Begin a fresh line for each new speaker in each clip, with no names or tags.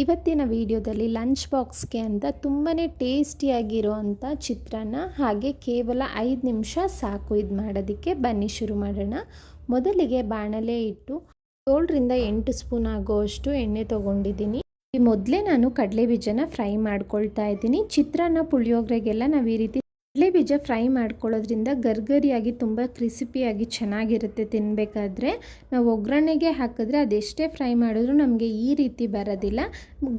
ಇವತ್ತಿನ ವಿಡಿಯೋದಲ್ಲಿ ಲಂಚ್ ಬಾಕ್ಸ್ಗೆ ಅಂತ ತುಂಬಾ ಟೇಸ್ಟಿಯಾಗಿರೋವಂಥ ಚಿತ್ರಾನ್ನ ಹಾಗೆ ಕೇವಲ ಐದು ನಿಮಿಷ ಸಾಕು ಇದು ಮಾಡೋದಕ್ಕೆ ಬನ್ನಿ ಶುರು ಮಾಡೋಣ. ಮೊದಲಿಗೆ ಬಾಣಲೆ ಇಟ್ಟು ಏಳರಿಂದ ಎಂಟು ಸ್ಪೂನ್ ಆಗೋಷ್ಟು ಎಣ್ಣೆ ತೊಗೊಂಡಿದ್ದೀನಿ. ಈ ಮೊದಲೇ ನಾನು ಕಡಲೆ ಬೀಜನ ಫ್ರೈ ಮಾಡ್ಕೊಳ್ತಾ ಇದ್ದೀನಿ. ಚಿತ್ರಾನ್ನ ಪುಳಿಯೋಗರೆಗೆಲ್ಲ ನಾವು ಈ ರೀತಿ ಕಡಲೆ ಬೀಜ ಫ್ರೈ ಮಾಡ್ಕೊಳ್ಳೋದ್ರಿಂದ ಗರ್ಗರಿಯಾಗಿ ತುಂಬ ಕ್ರಿಸಿಪಿಯಾಗಿ ಚೆನ್ನಾಗಿರುತ್ತೆ ತಿನ್ನಬೇಕಾದ್ರೆ ನಾವು ಒಗ್ಗರಣೆಗೆ ಹಾಕಿದ್ರೆ ಅದೆಷ್ಟೇ ಫ್ರೈ ಮಾಡಿದ್ರು ನಮಗೆ ಈ ರೀತಿ ಬರೋದಿಲ್ಲ.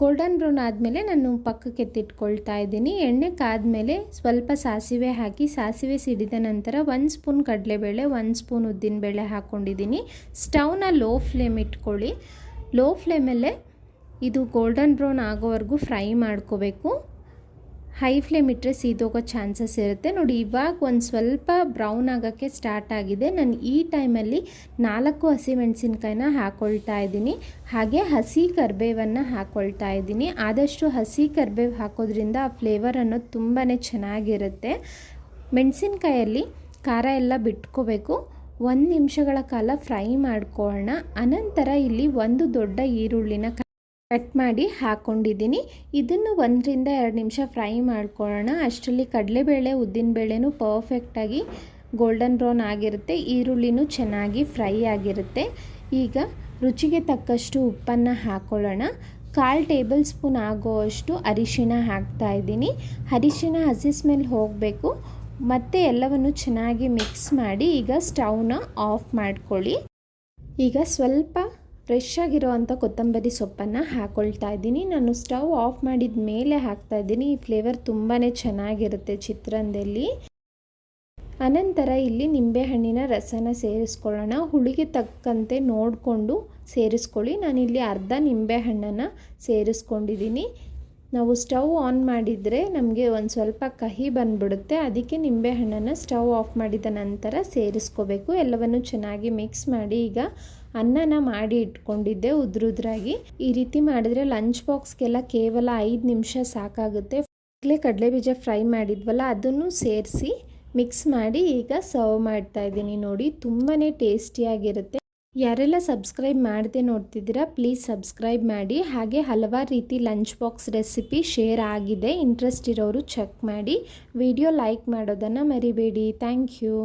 ಗೋಲ್ಡನ್ ಬ್ರೌನ್ ಆದಮೇಲೆ ನಾನು ಪಕ್ಕಕ್ಕೆ ಎತ್ತಿಟ್ಕೊಳ್ತಾ ಇದ್ದೀನಿ. ಎಣ್ಣೆ ಕಾದ್ಮೇಲೆ ಸ್ವಲ್ಪ ಸಾಸಿವೆ ಹಾಕಿ, ಸಾಸಿವೆ ಸಿಡಿದ ನಂತರ ಒಂದು ಸ್ಪೂನ್ ಕಡಲೆಬೇಳೆ, ಒಂದು ಸ್ಪೂನ್ ಉದ್ದಿನಬೇಳೆ ಹಾಕ್ಕೊಂಡಿದ್ದೀನಿ. ಸ್ಟವ್ನ ಲೋ ಫ್ಲೇಮ್ ಇಟ್ಕೊಳ್ಳಿ. ಲೋ ಫ್ಲೇಮಲ್ಲೇ ಇದು ಗೋಲ್ಡನ್ ಬ್ರೌನ್ ಆಗೋವರೆಗೂ ಫ್ರೈ ಮಾಡ್ಕೋಬೇಕು. ಹೈ ಫ್ಲೇಮ್ ಇಟ್ಟರೆ ಸೀದೋಗೋ ಚಾನ್ಸಸ್ ಇರುತ್ತೆ. ನೋಡಿ, ಇವಾಗ ಒಂದು ಸ್ವಲ್ಪ ಬ್ರೌನ್ ಆಗೋಕ್ಕೆ ಸ್ಟಾರ್ಟ್ ಆಗಿದೆ. ನಾನು ಈ ಟೈಮಲ್ಲಿ ನಾಲ್ಕು ಹಸಿಮೆಣಸಿನ್ಕಾಯಿನ ಹಾಕ್ಕೊಳ್ತಾ ಇದ್ದೀನಿ. ಹಾಗೆ ಹಸಿ ಕರ್ಬೇವನ್ನು ಹಾಕ್ಕೊಳ್ತಾ ಇದ್ದೀನಿ. ಆದಷ್ಟು ಹಸಿ ಕರ್ಬೇವು ಹಾಕೋದ್ರಿಂದ ಆ ಫ್ಲೇವರ್ ಅನ್ನೋದು ತುಂಬಾ ಚೆನ್ನಾಗಿರುತ್ತೆ. ಮೆಣಸಿನ್ಕಾಯಲ್ಲಿ ಖಾರ ಎಲ್ಲ ಬಿಟ್ಕೋಬೇಕು. ಒಂದು ನಿಮಿಷಗಳ ಕಾಲ ಫ್ರೈ ಮಾಡ್ಕೊಳ್ಳೋಣ ಅನಂತರ ಇಲ್ಲಿ ಒಂದು ದೊಡ್ಡ ಈರುಳ್ಳಿನ ಕಟ್ ಮಾಡಿ ಹಾಕ್ಕೊಂಡಿದ್ದೀನಿ ಇದನ್ನು ಒಂದರಿಂದ ಎರಡು ನಿಮಿಷ ಫ್ರೈ ಮಾಡ್ಕೊಳ್ಳೋಣ. ಅಷ್ಟರಲ್ಲಿ ಕಡಲೆಬೇಳೆ ಉದ್ದಿನಬೇಳೆನೂ ಪರ್ಫೆಕ್ಟಾಗಿ ಗೋಲ್ಡನ್ ಬ್ರೌನ್ ಆಗಿರುತ್ತೆ. ಈರುಳ್ಳಿನೂ ಚೆನ್ನಾಗಿ ಫ್ರೈ ಆಗಿರುತ್ತೆ. ಈಗ ರುಚಿಗೆ ತಕ್ಕಷ್ಟು ಉಪ್ಪನ್ನು ಹಾಕ್ಕೊಳ್ಳೋಣ ಕಾಲು ಟೇಬಲ್ ಸ್ಪೂನ್ ಆಗೋವಷ್ಟು ಅರಿಶಿನ ಹಾಕ್ತಾ ಇದ್ದೀನಿ. ಅರಿಶಿನ ಹಸಿ ಸ್ಮೆಲ್ ಹೋಗಬೇಕು. ಮತ್ತು ಎಲ್ಲವನ್ನು ಚೆನ್ನಾಗಿ ಮಿಕ್ಸ್ ಮಾಡಿ ಈಗ ಸ್ಟವ್ನ ಆಫ್ ಮಾಡ್ಕೊಳ್ಳಿ. ಈಗ ಸ್ವಲ್ಪ ಫ್ರೆಶ್ ಆಗಿರೋವಂಥ ಕೊತ್ತಂಬರಿ ಸೊಪ್ಪನ್ನು ಹಾಕ್ಕೊಳ್ತಾ ಇದ್ದೀನಿ. ನಾನು ಸ್ಟವ್ ಆಫ್ ಮಾಡಿದ ಮೇಲೆ ಹಾಕ್ತಾ ಇದ್ದೀನಿ. ಈ ಫ್ಲೇವರ್ ತುಂಬಾ ಚೆನ್ನಾಗಿರುತ್ತೆ ಚಿತ್ರಾನ್ನದಲ್ಲಿ. ಅನಂತರ ಇಲ್ಲಿ ನಿಂಬೆಹಣ್ಣಿನ ರಸನ ಸೇರಿಸ್ಕೊಳ್ಳೋಣ. ಹುಳಿಗೆ ತಕ್ಕಂತೆ ನೋಡಿಕೊಂಡು ಸೇರಿಸ್ಕೊಳ್ಳಿ. ನಾನಿಲ್ಲಿ ಅರ್ಧ ನಿಂಬೆಹಣ್ಣನ್ನು ಸೇರಿಸ್ಕೊಂಡಿದ್ದೀನಿ. ನಾವು ಸ್ಟವ್ ಆನ್ ಮಾಡಿದರೆ ನಮಗೆ ಒಂದು ಸ್ವಲ್ಪ ಕಹಿ ಬಂದ್ಬಿಡುತ್ತೆ. ಅದಕ್ಕೆ ನಿಂಬೆಹಣ್ಣನ್ನು ಸ್ಟವ್ ಆಫ್ ಮಾಡಿದ ನಂತರ ಸೇರಿಸ್ಕೋಬೇಕು. ಎಲ್ಲವನ್ನು ಚೆನ್ನಾಗಿ ಮಿಕ್ಸ್ ಮಾಡಿ ಈಗ ಅನ್ನನ ಮಾಡಿ ಇಟ್ಕೊಂಡಿದ್ದೆ ಉದ್ರುದ್ರಾಗಿ. ಈ ರೀತಿ ಮಾಡಿದ್ರೆ ಲಂಚ್ ಬಾಕ್ಸ್ಗೆಲ್ಲ ಕೇವಲ ಐದು ನಿಮಿಷ ಸಾಕಾಗುತ್ತೆ. ಕಡಲೆ ಬೀಜ ಫ್ರೈ ಮಾಡಿದ್ವಲ್ಲ, ಅದನ್ನು ಸೇರಿಸಿ ಮಿಕ್ಸ್ ಮಾಡಿ ಈಗ ಸರ್ವ್ ಮಾಡ್ತಾ ಇದ್ದೀನಿ ನೋಡಿ ತುಂಬಾ ಟೇಸ್ಟಿಯಾಗಿರುತ್ತೆ. ಯಾರೆಲ್ಲ ಸಬ್ಸ್ಕ್ರೈಬ್ ಮಾಡದೆ ನೋಡ್ತಿದ್ದೀರಾ ಪ್ಲೀಸ್ ಸಬ್ಸ್ಕ್ರೈಬ್ ಮಾಡಿ. ಹಾಗೆ ಹಲವಾರು ರೀತಿ ಲಂಚ್ ಬಾಕ್ಸ್ ರೆಸಿಪಿ ಶೇರ್ ಆಗಿದೆ. ಇಂಟ್ರೆಸ್ಟ್ ಇರೋರು ಚೆಕ್ ಮಾಡಿ. ವಿಡಿಯೋ ಲೈಕ್ ಮಾಡೋದನ್ನು ಮರಿಬೇಡಿ. Thank you